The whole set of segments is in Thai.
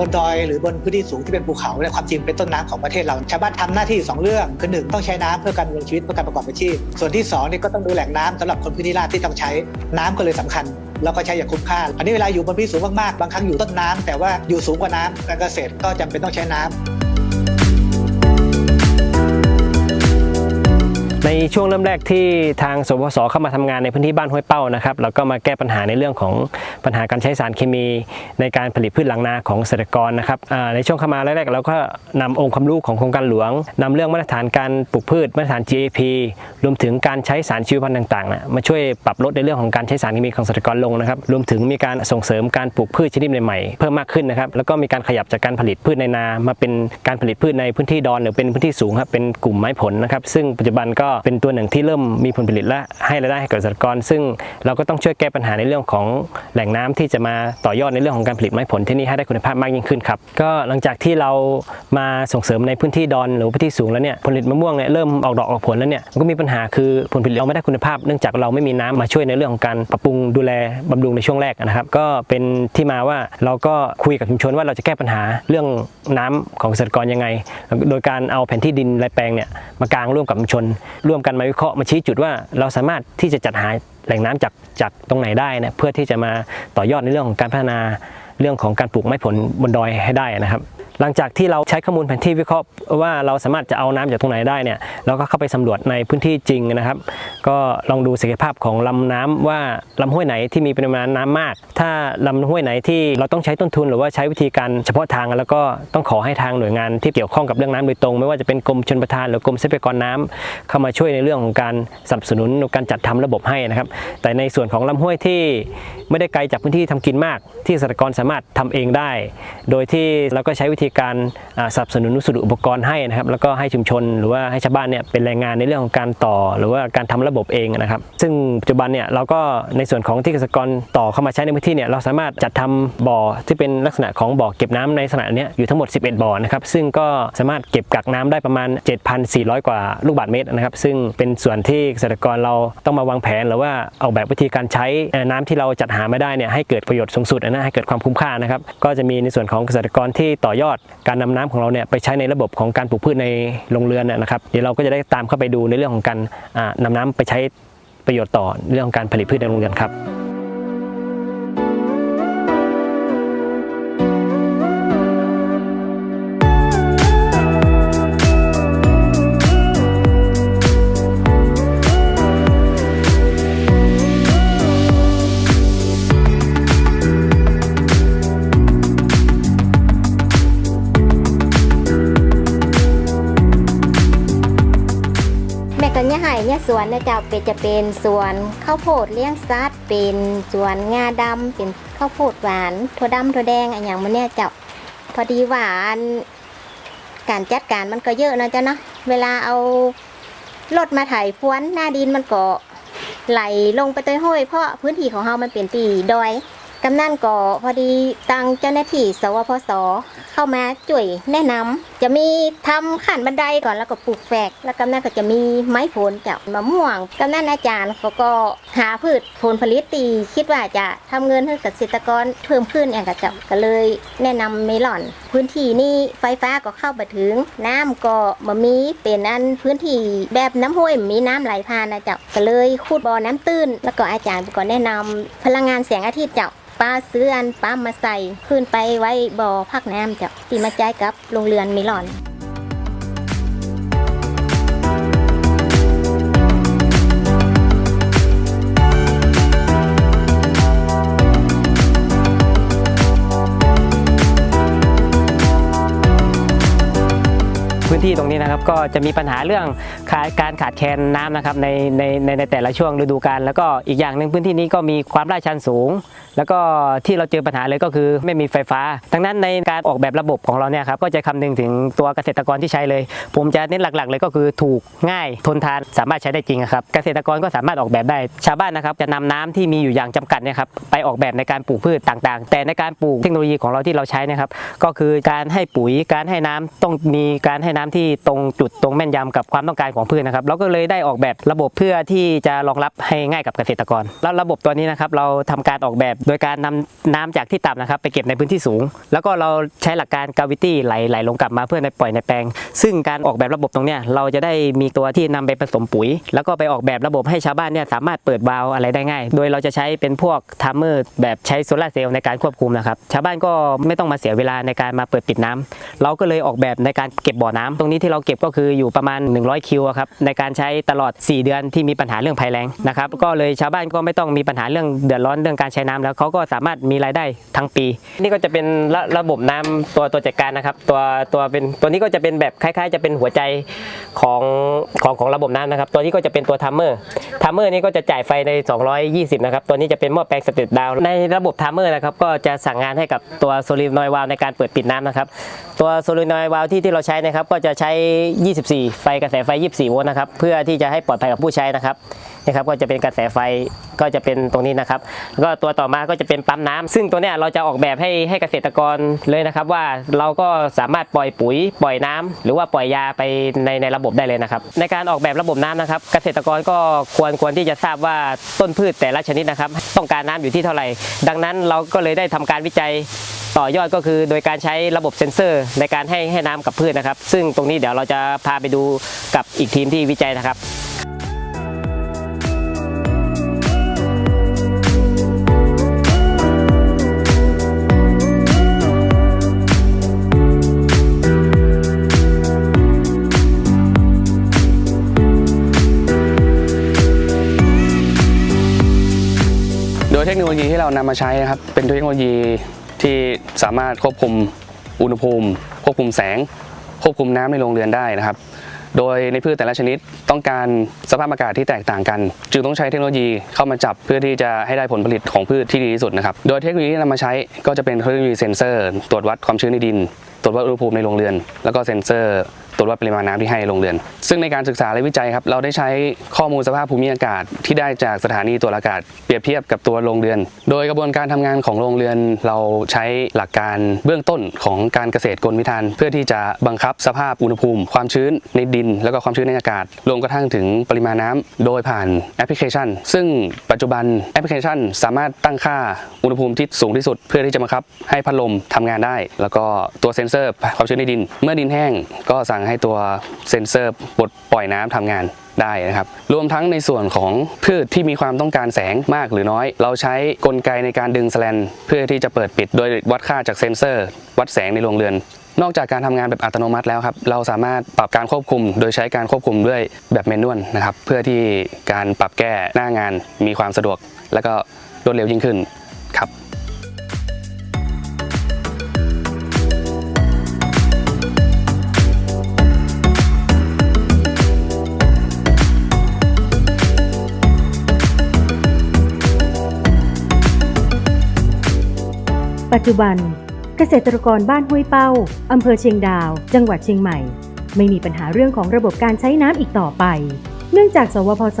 บนดอยหรือบนพื้นที่สูงที่เป็นภูเขาเนี่ยความจริงเป็นต้นน้ำของประเทศเราชาวบ้านทำหน้าที่อยู่สองเรื่องคือหนึ่งต้องใช้น้ำเพื่อการดำรงชีวิตเพื่อการประกอบอาชีพ ส่วนที่สองนี่ก็ต้องดูแหล่งน้ำสำหรับคนพื้นที่ราบที่ต้องใช้น้ำก็เลยสำคัญแล้วก็ใช้อย่างคุ้มค่า อันนี้เวลาอยู่บนพื้นที่สูงมากๆบางครั้งอยู่ต้นน้ำแต่ว่าอยู่สูงกว่าน้ำการเกษตรก็จำเป็นต้องใช้น้ำ ในช่วงเริ่มแรกที่ทางสปสเข้ามาทำงานในพื้นที่บ้านห้วยเป้านะครับแล้วก็มาแก้ปัญหาในเรื่องของปัญหาการใช้สารเคมีในการผลิตพืชหลังนาของเกษตรกรนะครับในช่วงเข้ามาแรกๆเราก็นำองค์ความรู้ของโครงการหลวงนำเรื่องมาตรฐานการปลูกพืชมาตรฐาน GAP รวมถึงการใช้สารชีวพันธุ์ต่างๆนะมาช่วยปรับลดในเรื่องของการใช้สารเคมีของเกษตรกรลงนะครับรวมถึงมีการส่งเสริมการปลูกพืชชนิดใหม่ๆเพิ่มมากขึ้นนะครับแล้วก็มีการขยับจากการผลิตพืชในนา มาเป็นการผลิตพืชในพื้นที่ดอนหรือเป็นพื้นที่สูงครับเป็นกลุ่มไม้ผลนะครับซึ่งปัจจุบันก็เป็นตัวหนึ่งที่เริ่มมีผลผลิตและให้รายได้ให้เกษตรกร ซึ่งเราก็ต้องช่วยแก้ปัญหาในเรื่องของแหล่งน้ำที่จะมาต่อยอดในเรื่องของการผลิตไม้ผลที่นี่ให้ได้คุณภาพมากยิ่งขึ้นครับก็หลังจากที่เรามาส่งเสริมในพื้นที่ดอนหรือพื้นที่สูงแล้วเนี่ยผลผลิตมะม่วงเนี่ยเริ่มออกดอกออกผลแล้วเนี่ยมันก็มีปัญหาคือผลผลิตเราไม่ได้คุณภาพเนื่องจากเราไม่มีน้ำมาช่วยในเรื่องของการปรับปรุงดูแลบำรุงในช่วงแรกนะครับ ก็เป็นที่มาว่าเราก็คุยกับชุมชนว่าเราจะแก้ปัญหาเรื่องน้ำของเกษตรกรยังไง โดยการเอาแผนที่ดินรายแปลงเนี่ยมากางร่วมกับชุมชนร่วมกันมาวิเคราะห์มาชี้จุดว่าเราสามารถที่จะจัดหาแหล่งน้ำจากจากตรงไหนได้นะเพื่อที่จะมาต่อยอดในเรื่องของการพัฒนาเรื่องของการปลูกไม้ผลบนดอยให้ได้นะครับ หลังจากที่เราใช้ข้อมูลแผนที่วิเคราะห์ว่าเราสามารถจะเอาน้ำจากตรงไหนได้เนี่ยเราก็เข้าไปสำรวจในพื้นที่จริงนะครับ ก็ลองดูศักยภาพของลำน้ำว่าลำห้วยไหนที่มีปริมาณน้ำมาก ถ้าลำห้วยไหนที่เราต้องใช้ต้นทุนหรือว่าใช้วิธีการเฉพาะทางแล้วก็ต้องขอให้ทางหน่วยงานที่เกี่ยวข้องกับเรื่องน้ำโดยตรง ไม่ว่าจะเป็นกรมชลประทานหรือกรมทรัพยากรน้ำเข้ามาช่วยในเรื่องของการสนับสนุนการจัดทำระบบให้นะครับ แต่ในส่วนของลำห้วยที่ไม่ได้ไกลจากพื้นที่ทำกินมาก ที่เกษตรกรสามารถทำเองได้ โดยที่เราก็ใช้วิธีการสนับสนุนวัสดุอุปกรณ์ให้นะครับ แล้วก็ให้ชุมชนหรือว่าให้ชาวบ้านเนี่ยเป็นแรงงานในเรื่องของการต่อ หรือว่าการทำระบบเองนะครับ ซึ่งปัจจุบันเนี่ยเราก็ในส่วนของที่เกษตรกรต่อเข้ามาใช้ในพื้นที่เนี่ยเราสามารถจัดทำบ่อที่เป็นลักษณะของบ่อเก็บน้ำในลักษณะนี้อยู่ทั้งหมด 11 บ่อนะครับซึ่งก็สามารถเก็บกักน้ำได้ประมาณ 7,400 กว่าลูกบาศก์เมตรนะครับ ซึ่งเป็นส่วนที่เกษตรกรเราต้องมาวางแผนหรือว่าออกแบบวิธีการใช้น้ำที่เราจัดหาไม่ได้เนี่ยให้เกิดประโยชน์สูงสุดนะให้เกิดความคุ้มค่านะครับก็จะมีในส่วนของเกษตรกรที่ต่อยอดการนำน้ำของเราเนี่ยไปใช้ในระบบของการปลูกพืชในโรงเรือนนะครับเดี๋ยวเราก็จะได้ตามเข้าไปดูในเรื่องของการนำนำน้ำไปใช้ประโยชน์ต่อเรื่องของการผลิตพืชในโรงเรือนครับ แม่ก็เนี่ยให้เนี่ยสวนเนี่ยเจ้าเป็นจะเป็นสวนข้าวโพดเลี้ยงสัตว์เป็นสวนงาดำเป็นข้าวโพดหวานถั่วดำถั่วแดงอะไรอย่างมันเนี่ยเจ้าพอดีหวานการจัดการมันก็เยอะนะเจ้าเนาะเวลาเอารถมาไถพรวนหน้าดินมันก็ไหลลงไปเตยห้อยเพราะพื้นที่ของเรามันเป็นตีดอยกำนันก็พอดีตังเจ้าหน้าที่สวพสเข้ามาช่วยแนะนำ จะมีทำขั้นบันไดก่อนแล้วก็ปลูกแฝก แล้วกำนันก็จะมีไม้ผลจากมะม่วงกำนันอาจารย์เขาก็หาพืชผลผลิตตีคิดว่าจะทำเงินให้เกษตรกรเพิ่มขึ้นอย่างกระจับก็เลย แนะนำเมลอน พื้นที่นี่ไฟฟ้าก็เข้าไปถึง น้ำก็มามีเป็นอันพื้นที่แบบน้ำห้วยมีน้ำไหลผ่านนะเจ้าก็เลยขุดบ่อน้ำตื้น แล้วก็อาจารย์ก็แนะนำพลังงานแสงอาทิตย์เจ้าป้าซื้ออันป้ามาใส่ขึ้นไปไว้บ่อพักน้ำเจ้าตีมาจ่ายกับโรงเรือนเมลอนพื้นที่ตรงนี้นะครับก็จะมีปัญหาเรื่องขาดการขาดแคลนน้ำนะครับในในในในแต่ละช่วงฤดูกาลแล้วก็อีกอย่างหนึ่งพื้นที่นี้ก็มีความลาดชันสูง แล้วก็ที่เราเจอปัญหาเลยก็คือไม่มีไฟฟ้าดังนั้นในการออกแบบระบบของเราเนี่ยครับก็จะคำนึงถึงตัวเกษตรกรที่ใช้เลย ผมจะเน้นหลักๆ เลยก็คือถูกง่ายทนทานสามารถใช้ได้จริงครับเกษตรกรก็สามารถออกแบบได้ ชาวบ้านนะครับจะนำน้ำที่มีอยู่อย่างจำกัดเนี่ยครับไปออกแบบในการปลูกพืชต่างๆ แต่ในการปลูกเทคโนโลยีของเราที่เราใช้เนะครับก็คือการให้ปุ๋ยการให้น้ำต้องมีการให้น้ำที่ตรงจุดตรงแม่นยำกับความต้องการของพืชนะครับเราก็เลยได้ออกแบบระบบเพื่อที่จะรองรับให้ง่ายกับเกษตรกร แล้วระบบตัวนี้นะครับเราทำการออกแบบโดยการนำน้ำจากที่ต่ำนะครับ ไปเก็บในพื้นที่สูง แล้วก็เราใช้หลักการกาวิตี้ไหลไหลลงกลับมาเพื่อในปล่อยในแปลง ซึ่งการออกแบบระบบตรงเนี้ยเราจะได้มีตัวที่นำไปผสมปุ๋ย แล้วก็ไปออกแบบระบบให้ชาวบ้านเนี่ยสามารถเปิดวาล์วอะไรได้ง่าย โดยเราจะใช้เป็นพวกไทม์เมอร์แบบใช้โซลาร์เซลล์ในการควบคุมนะครับ ชาวบ้านก็ไม่ต้องมาเสียเวลาในการมาเปิดปิดน้ำเราก็เลยออกแบบในการเก็บบ่อน้ำตรงนี้ที่เราเก็บก็คืออยู่ประมาณ 100 คิวอะครับในการใช้ตลอด 4 เดือนที่มีปัญหาเรื่องภัยแล้งนะครับก็เลยชาวบ้านก็ไม่ต้องมีปัญหาเรื่องเดือดร้อนเรื่องการใช้น้ำแล้วเขาก็สามารถมีรายได้ทั้งปี นี่ก็จะเป็นระระบบน้ำตัวตัวจัดการนะครับ ตัวตัวเป็นตัวนี้ก็จะเป็นแบบคล้าย ๆ จะเป็นหัวใจของของของระบบน้ำนะครับ ตัวนี้ก็จะเป็นตัวทัมเมอร์ทัมเมอร์นี่ก็จะจ่ายไฟใน 220 นะครับ ตัวนี้จะเป็นหม้อแปลงสเตตดาวในระบบทัมเมอร์นะครับก็จะสั่งงานให้กับตัวโซลินอยวาลในการเปิดปิดน้ำนะครับ ตัวโซลินอยวาลที่ที่เราใช้นะครับก็จะใช้ 24 ไฟกระแสไฟ 24 โวลต์นะครับเพื่อที่จะให้ปลอดภัยกับผู้ใช้นะครับนะครับก็จะเป็นกระแสไฟก็จะเป็นตรงนี้นะครับแล้วก็ตัวต่อมาก็จะเป็นปั๊มน้ำซึ่งตัวเนี้ยเราจะออกแบบให้ให้เกษตรกรเลยนะครับ ว่าเราก็สามารถปล่อยปุ๋ย ปล่อยน้ำหรือว่าปล่อยยาไปในในระบบได้เลยนะครับ ในการออกแบบระบบน้ำนะครับ เกษตรกรก็ควรควรที่จะทราบว่าต้นพืชแต่ละชนิดนะครับ ต้องการน้ำอยู่ที่เท่าไหร่ ดังนั้นเราก็เลยได้ทำการวิจัยต่อยอดก็คือโดยการใช้ระบบเซ็นเซอร์ ในการให้ให้น้ำกับพืชนะครับ ซึ่งตรงนี้เดี๋ยวเราจะพาไปดูกับอีกทีมที่วิจัยนะครับโดยเทคโนโลยีที่เรานำมาใช้นะครับเป็นเทคโนโลยี ที่สามารถควบคุมอุณหภูมิ ควบคุมแสง ควบคุมน้ำในโรงเรือนได้นะครับ โดยในพืชแต่ละชนิดต้องการสภาพอากาศที่แตกต่างกัน จึงต้องใช้เทคโนโลยีเข้ามาจับเพื่อที่จะให้ได้ผลผลิตของพืชที่ดีที่สุดนะครับ โดยเทคโนโลยีที่นำมาใช้ก็จะเป็นเทคโนโลยีเซ็นเซอร์ ตรวจวัดความชื้นในดิน ตรวจวัดอุณหภูมิในโรงเรือน แล้วก็เซ็นเซอร์ ตรวจวัดปริมาณน้ำที่ให้โรงเรือน ซึ่งในการศึกษาและวิจัยครับเราได้ใช้ข้อมูลสภาพภูมิอากาศที่ได้จากสถานีตรวจอากาศเปรียบเทียบกับตัวโรงเรือน โดยกระบวนการทำงานของโรงเรือน เราใช้หลักการเบื้องต้นของการเกษตรกลวิธาน เพื่อที่จะบังคับสภาพอุณหภูมิ ความชื้นในดิน แล้วก็ความชื้นในอากาศรวมกระทั่งถึงปริมาณน้ำโดยผ่านแอปพลิเคชัน ซึ่งปัจจุบันแอปพลิเคชัน สามารถตั้งค่าอุณหภูมิที่สูงที่สุด เพื่อที่จะบังคับให้พัดลมทำงานได้ แล้วก็ตัวเซ็นเซอร์ความชื้นในดิน เมื่อดินแห้งก็สั่งให้ตัวเซ็นเซอร์ปลดปล่อยน้ำทำงานได้นะครับรวมทั้งในส่วนของพืชที่มีความต้องการแสงมากหรือน้อย เราใช้กลไกในการดึงแสแลนเพื่อที่จะเปิดปิดโดยวัดค่าจากเซ็นเซอร์ วัดแสงในโรงเรือน นอกจากการทำงานแบบอัตโนมัติแล้วครับ เราสามารถปรับการควบคุม โดยใช้การควบคุมด้วยแบบแมนนวลนะครับ เพื่อที่การปรับแก้หน้างานมีความสะดวก และก็รวดเร็วยิ่งขึ้น ปัจจุบัน เกษตรกรบ้านห้วยเป้า อำเภอเชียงดาว จังหวัดเชียงใหม่ ไม่มีปัญหาเรื่องของระบบการใช้น้ำอีกต่อไป เนื่องจากสวพส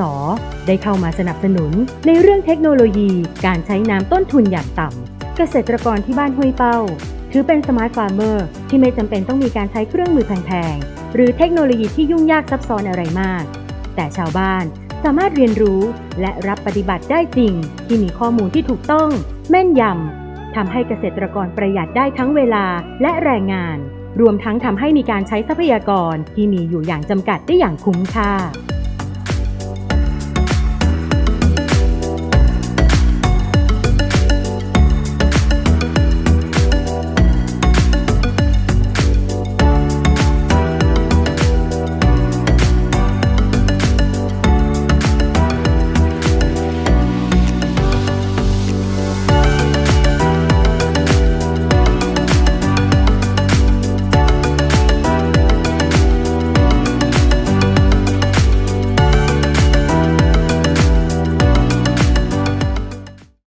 ได้เข้ามาสนับสนุน ในเรื่องเทคโนโลยีการใช้น้ำต้นทุนอย่างต่ำเกษตรกรที่บ้านห้วยเป้า ถือเป็นสมาร์ทฟาร์มเมอร์ที่ไม่จำเป็นต้องมีการใช้เครื่องมือแพงๆหรือเทคโนโลยีที่ยุ่งยากซับซ้อนอะไรมาก แต่ชาวบ้านสามารถเรียนรู้และรับปฏิบัติได้จริง ที่มีข้อมูลที่ถูกต้อง แม่นยำ ทำให้เกษตรกรประหยัดได้ทั้งเวลาและแรงงาน รวมทั้งทำให้มีการใช้ทรัพยากรที่มีอยู่อย่างจำกัดได้อย่างคุ้มค่า